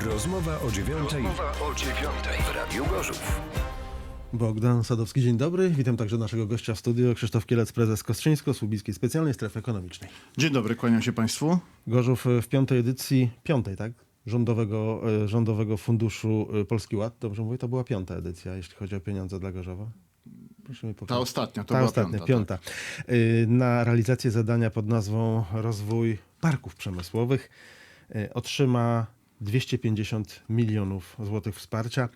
Rozmowa o dziewiątej. Rozmowa o dziewiątej w Radiu Gorzów. Bogdan Sadowski, dzień dobry. Witam także naszego gościa w studio, Krzysztof Kielec, prezes Kostrzyńsko-Słubickiej Specjalnej Strefy Ekonomicznej. Dzień dobry, kłaniam się Państwu. Gorzów w piątej edycji, piątej, tak? Rządowego, e, Rządowego Funduszu e, Polski Ład. Dobrze mówię, to była piąta edycja, jeśli chodzi o pieniądze dla Gorzowa. Proszę mi Ta ostatnia, to Ta była ostatnia, piąta. tak. piąta. Y, Na realizację zadania pod nazwą Rozwój Parków Przemysłowych otrzyma 250 milionów złotych wsparcia.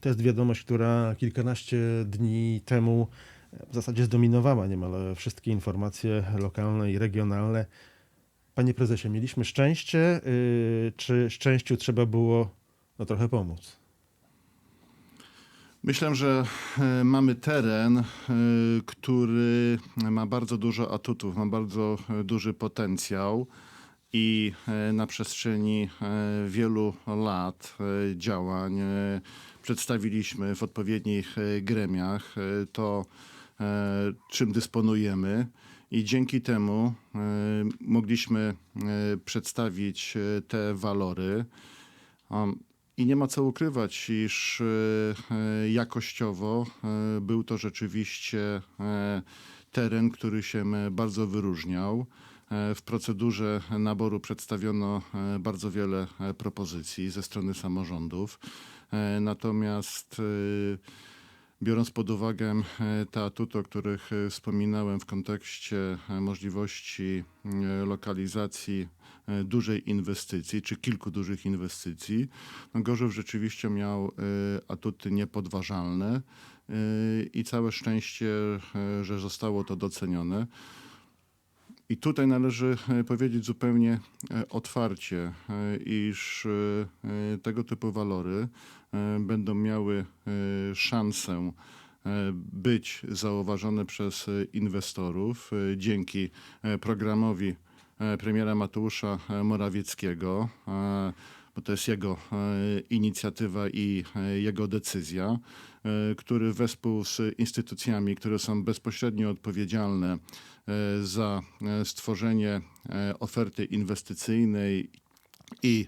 To jest wiadomość, która kilkanaście dni temu w zasadzie zdominowała niemal wszystkie informacje lokalne i regionalne. Panie prezesie, mieliśmy szczęście, y, czy szczęściu trzeba było no, trochę pomóc? Myślę, że e, mamy teren, e, który ma bardzo dużo atutów, ma bardzo e, duży potencjał i e, na przestrzeni e, wielu lat e, działań przedstawiliśmy w odpowiednich gremiach to, czym dysponujemy. I dzięki temu mogliśmy przedstawić te walory. I nie ma co ukrywać, iż jakościowo był to rzeczywiście teren, który się bardzo wyróżniał. E, W procedurze naboru przedstawiono e, bardzo wiele e, propozycji ze strony samorządów. Natomiast Biorąc pod uwagę te atuty, o których wspominałem w kontekście możliwości lokalizacji dużej inwestycji, czy kilku dużych inwestycji, no Gorzów rzeczywiście miał atuty niepodważalne i całe szczęście, że zostało to docenione. I tutaj należy e, powiedzieć zupełnie e, otwarcie, e, iż tego typu walory będą miały szansę być zauważone przez inwestorów dzięki programowi premiera Mateusza Morawieckiego, bo to jest jego e, inicjatywa i e, jego decyzja, e, który wespół z instytucjami, które są bezpośrednio odpowiedzialne za stworzenie oferty inwestycyjnej i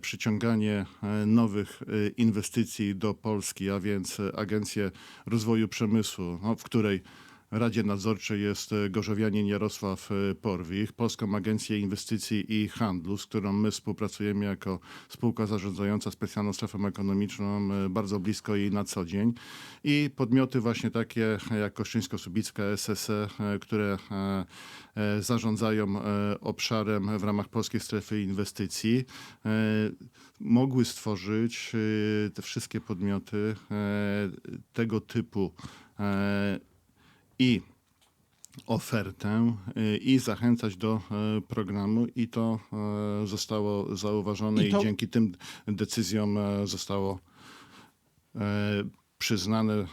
przyciąganie nowych inwestycji do Polski, a więc Agencję Rozwoju Przemysłu, no, w której Radzie Nadzorczej jest e, gorzowianin Jarosław e, Porwich, Polską Agencję Inwestycji i Handlu, z którą my współpracujemy jako spółka zarządzająca specjalną strefą ekonomiczną e, bardzo blisko jej na co dzień. I podmioty właśnie takie jak Koszczyńsko-Słubicka SSE, które zarządzają obszarem w ramach Polskiej Strefy Inwestycji, mogły stworzyć te wszystkie podmioty tego typu i ofertę y, i zachęcać do e, programu i to e, zostało zauważone I i, to- dzięki tym decyzjom e, zostało przyznane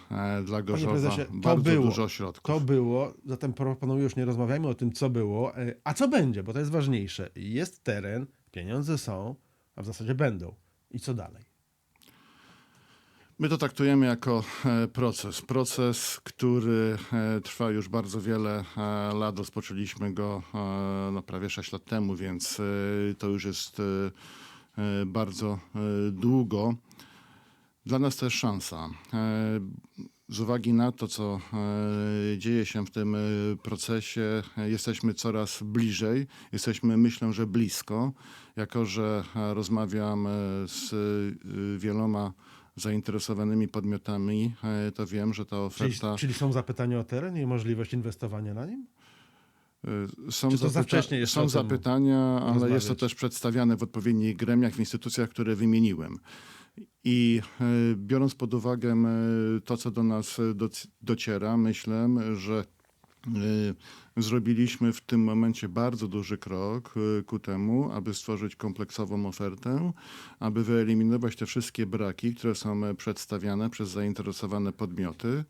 dla Gorzowa bardzo było, dużo środków. To było, zatem proponuję już nie rozmawiajmy o tym, co było, a co będzie, bo to jest ważniejsze. Jest teren, pieniądze są, a w zasadzie będą. I co dalej? My to traktujemy jako e, proces. Proces, który e, trwa już bardzo wiele e, lat. Rozpoczęliśmy go no, prawie 6 lat temu, więc to już jest bardzo długo. Dla nas to jest szansa. Z uwagi na to, co dzieje się w tym procesie, jesteśmy coraz bliżej, jesteśmy myślę, że blisko, jako że rozmawiam z wieloma zainteresowanymi podmiotami, e, to wiem, że ta Czyli, oferta. czyli są zapytania o teren i możliwość inwestowania na nim? e, Są, Czy to za wcześnie jeszcze są zapytania, ale jest to rozmawiać? też przedstawiane w odpowiednich gremiach, w instytucjach, które wymieniłem. I e, biorąc pod uwagę to, co do nas doc- dociera, myślę, że zrobiliśmy w tym momencie bardzo duży krok e, ku temu, aby stworzyć kompleksową ofertę, aby wyeliminować te wszystkie braki, które są e, przedstawiane przez zainteresowane podmioty,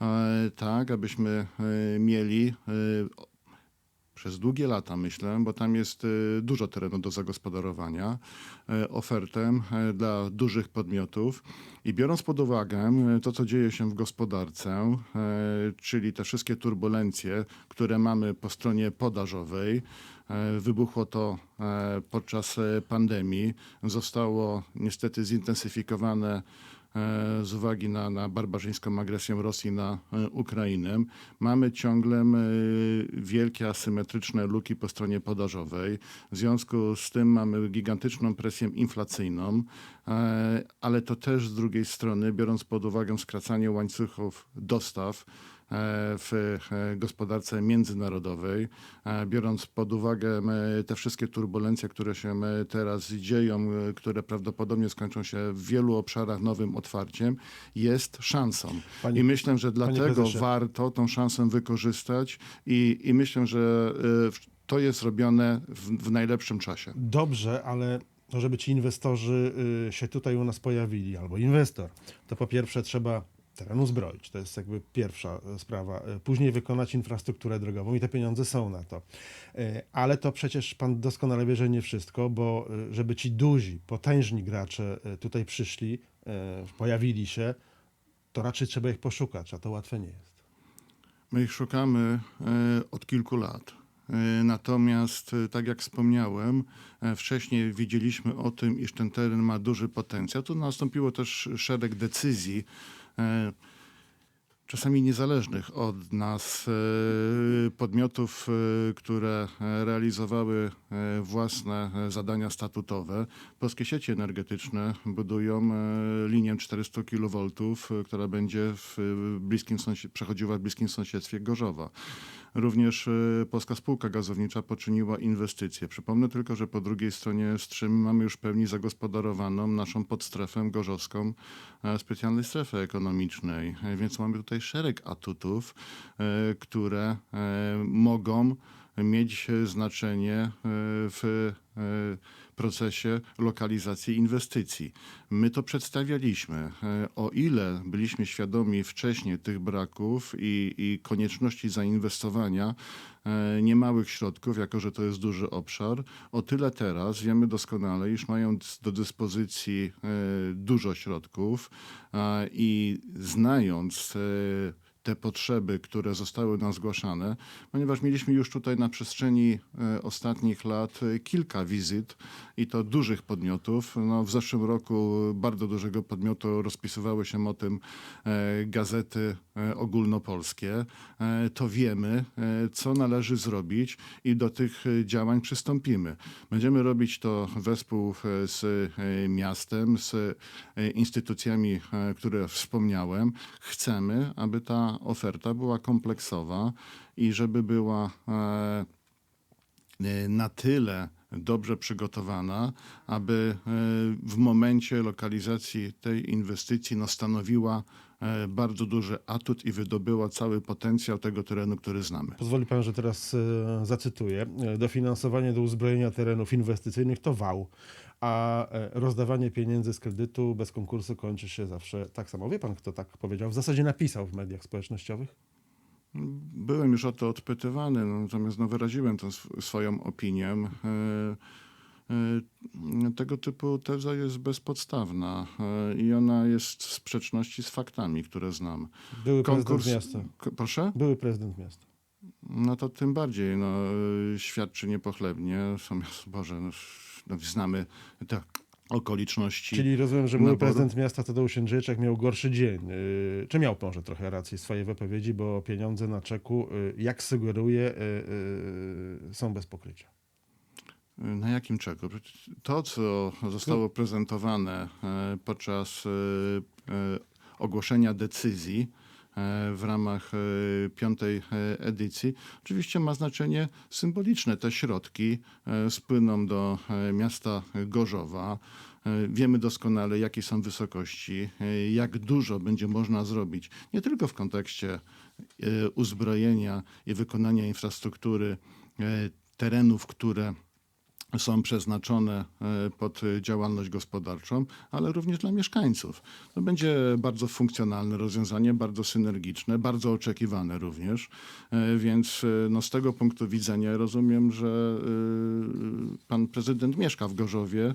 e, tak abyśmy e, mieli przez długie lata, myślę, bo tam jest y, dużo terenu do zagospodarowania, y, ofertę y, dla dużych podmiotów. I biorąc pod uwagę to, co dzieje się w gospodarce, czyli te wszystkie turbulencje, które mamy po stronie podażowej, Wybuchło to podczas pandemii. Zostało niestety zintensyfikowane z uwagi na, na barbarzyńską agresję Rosji na e, Ukrainę. Mamy ciągle e, wielkie asymetryczne luki po stronie podażowej. W związku z tym mamy gigantyczną presję inflacyjną, e, ale to też z drugiej strony, biorąc pod uwagę skracanie łańcuchów dostaw, e, w e, gospodarce międzynarodowej, e, biorąc pod uwagę e, te wszystkie turbulencje, które się e, teraz dzieją, e, które prawdopodobnie skończą się w wielu obszarach nowym otwarciem, jest szansą. Panie- I myślę, że dlatego warto tą szansę wykorzystać i, i myślę, że e, to jest robione w, w najlepszym czasie. Dobrze, ale żeby ci inwestorzy y, się tutaj u nas pojawili, albo inwestor, to po pierwsze trzeba teren uzbroić. To jest jakby pierwsza y, sprawa. Y, Później wykonać infrastrukturę drogową i te pieniądze są na to. Y, Ale to przecież pan doskonale wie, że nie wszystko, bo żeby ci duzi, potężni gracze tutaj przyszli, pojawili się, to raczej trzeba ich poszukać, a to łatwe nie jest. My ich szukamy e, od kilku lat. E, Natomiast, e, tak jak wspomniałem, e, wcześniej wiedzieliśmy o tym, iż ten teren ma duży potencjał. Tu nastąpiło też szereg decyzji, e, czasami niezależnych od nas, e, podmiotów, e, które e, realizowały e, własne e, zadania statutowe. Polskie sieci energetyczne budują e, linię 400 kV, e, która będzie w e, bliskim przechodziła w bliskim sąsiedztwie Gorzowa. Również e, Polska Spółka Gazownicza poczyniła inwestycje. Przypomnę tylko, że po drugiej stronie Strzymy mamy już w pełni zagospodarowaną naszą podstrefę gorzowską e, specjalnej strefy ekonomicznej. E, Więc mamy tutaj szereg atutów, e, które mogą mieć znaczenie w procesie lokalizacji inwestycji. My to przedstawialiśmy. E, O ile byliśmy świadomi wcześniej tych braków i, i konieczności zainwestowania e, niemałych środków, jako że to jest duży obszar, o tyle teraz wiemy doskonale, iż mając do dyspozycji e, dużo środków i znając te potrzeby, które zostały nam zgłaszane, ponieważ mieliśmy już tutaj na przestrzeni e, ostatnich lat e, kilka wizyt i to dużych podmiotów. No, w zeszłym roku bardzo dużego podmiotu rozpisywały się o tym e, gazety ogólnopolskie. To wiemy, co należy zrobić i do tych działań przystąpimy. Będziemy robić to wespół z miastem, z instytucjami, które wspomniałem. Chcemy, aby ta oferta była kompleksowa i żeby była e, e, na tyle dobrze przygotowana, aby e, w momencie lokalizacji tej inwestycji no, stanowiła bardzo duży atut i wydobyła cały potencjał tego terenu, który znamy. Pozwoli pan, że teraz e, zacytuję. E, Dofinansowanie do uzbrojenia terenów inwestycyjnych to wał, a e, rozdawanie pieniędzy z kredytu bez konkursu kończy się zawsze tak samo. Wie pan, kto tak powiedział? W zasadzie napisał w mediach społecznościowych. Byłem już o to odpytywany, natomiast no, wyraziłem tę sw- swoją opinię. E, Tego typu teza jest bezpodstawna e, i ona jest w sprzeczności z faktami, które znam. Były Konkurs, prezydent miasta. Proszę? Były prezydent miasta. No to tym bardziej no, e, świadczy niepochlebnie. Natomiast, Boże, no, no, znamy te okoliczności. Czyli rozumiem, że były naboru. prezydent miasta Tadeusz Jędrzejczak miał gorszy dzień. Y, Czy miał może trochę racji w swojej wypowiedzi, bo pieniądze na czeku, y, jak sugeruje, y, y, są bez pokrycia. Na jakim czego? To, co zostało prezentowane e, podczas e, e, ogłoszenia decyzji w ramach piątej edycji, oczywiście ma znaczenie symboliczne. Te środki spłyną do miasta Gorzowa. Wiemy doskonale, jakie są wysokości, jak dużo będzie można zrobić, nie tylko w kontekście uzbrojenia i wykonania infrastruktury terenów, które są przeznaczone e, pod działalność gospodarczą, ale również dla mieszkańców. To będzie bardzo funkcjonalne rozwiązanie, bardzo synergiczne, bardzo oczekiwane również, E, więc e, no, z tego punktu widzenia rozumiem, że pan prezydent mieszka w Gorzowie,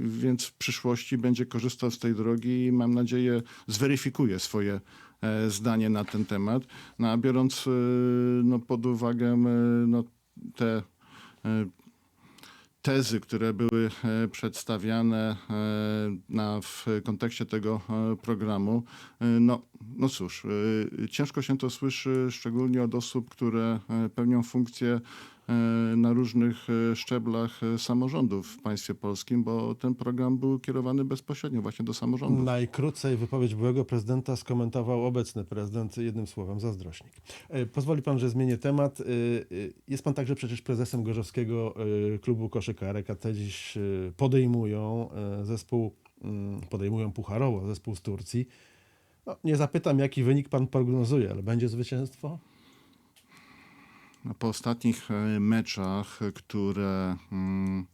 więc w przyszłości będzie korzystał z tej drogi i mam nadzieję zweryfikuje swoje zdanie na ten temat. No, a biorąc no, pod uwagę no, te tezy, które były e, przedstawiane e, na, w kontekście tego e, programu, no, no cóż, ciężko się to słyszy, szczególnie od osób, które pełnią funkcje e, na różnych e, szczeblach e, samorządów w państwie polskim, bo ten program był kierowany bezpośrednio właśnie do samorządów. Najkrócej wypowiedź byłego prezydenta skomentował obecny prezydent jednym słowem zazdrośnik. E, Pozwoli pan, że zmienię temat. E, e, Jest pan także przecież prezesem Gorzowskiego e, Klubu Koszykarek, a te dziś e, podejmują e, zespół, mm, podejmują pucharowo zespół z Turcji. No, nie zapytam, jaki wynik pan prognozuje, ale będzie zwycięstwo? No, Po ostatnich e, meczach, które mm,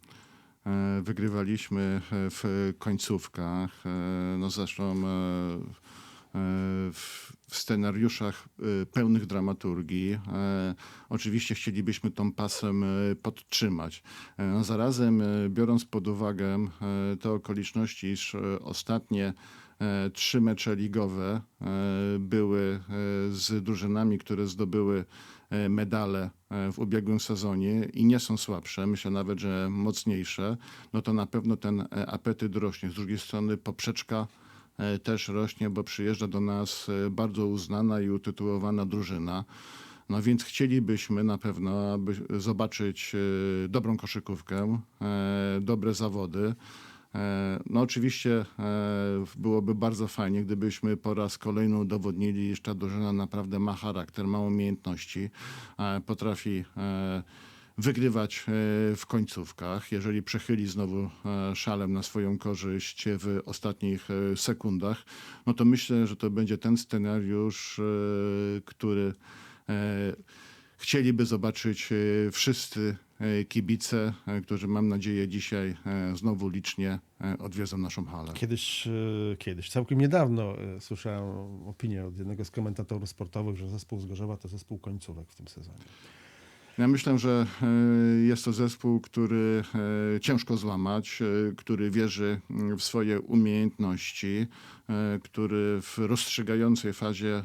e, wygrywaliśmy e, w końcówkach, no zresztą w, scenariuszach pełnych dramaturgii, oczywiście chcielibyśmy tą pasem podtrzymać. No zarazem, biorąc pod uwagę te okoliczności, iż ostatnie trzy mecze ligowe e, były e, z drużynami, które zdobyły e, medale e, w ubiegłym sezonie i nie są słabsze, myślę nawet, że mocniejsze, no to na pewno ten e, apetyt rośnie. Z drugiej strony poprzeczka e, też rośnie, bo przyjeżdża do nas e, bardzo uznana i utytułowana drużyna. No więc chcielibyśmy na pewno aby zobaczyć e, dobrą koszykówkę, e, dobre zawody. E, No oczywiście e, byłoby bardzo fajnie, gdybyśmy po raz kolejny udowodnili, iż ta drużyna naprawdę ma charakter, ma umiejętności, e, potrafi wygrywać w końcówkach. Jeżeli przechyli znowu szalem na swoją korzyść w ostatnich sekundach, no to myślę, że to będzie ten scenariusz, który chcieliby zobaczyć e, wszyscy e, kibice, e, którzy mam nadzieję dzisiaj znowu licznie odwiedzą naszą halę. Kiedyś, kiedyś, całkiem niedawno słyszałem opinię od jednego z komentatorów sportowych, że zespół z Gorzowa to zespół końcówek w tym sezonie. Ja myślę, że e, jest to zespół, który e, ciężko złamać, e, który wierzy mm, w swoje umiejętności, który w rozstrzygającej fazie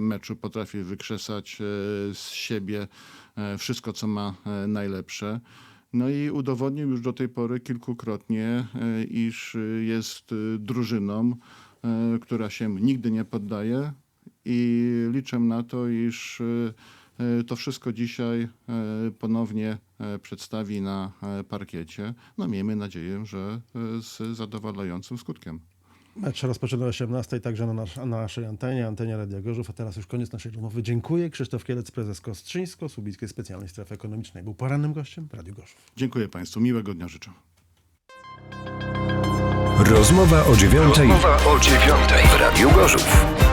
meczu potrafi wykrzesać z siebie wszystko, co ma najlepsze. No i udowodnił już do tej pory kilkukrotnie, iż jest drużyną, która się nigdy nie poddaje i liczę na to, iż to wszystko dzisiaj e, ponownie e, przedstawi na e, parkiecie. No miejmy nadzieję, że e, z zadowalającym skutkiem. Mecz rozpoczyna o 18, także na, nasz, na naszej antenie, antenie Radia Gorzów. A teraz już koniec naszej rozmowy. Dziękuję. Krzysztof Kielec, prezes Kostrzyńsko-Słubickiej Specjalnej Strefy Ekonomicznej. Był porannym gościem Radiu Gorzów. Dziękuję Państwu. Miłego dnia życzę. Rozmowa o dziewiątej. Rozmowa o dziewiątej w Radiu Gorzów.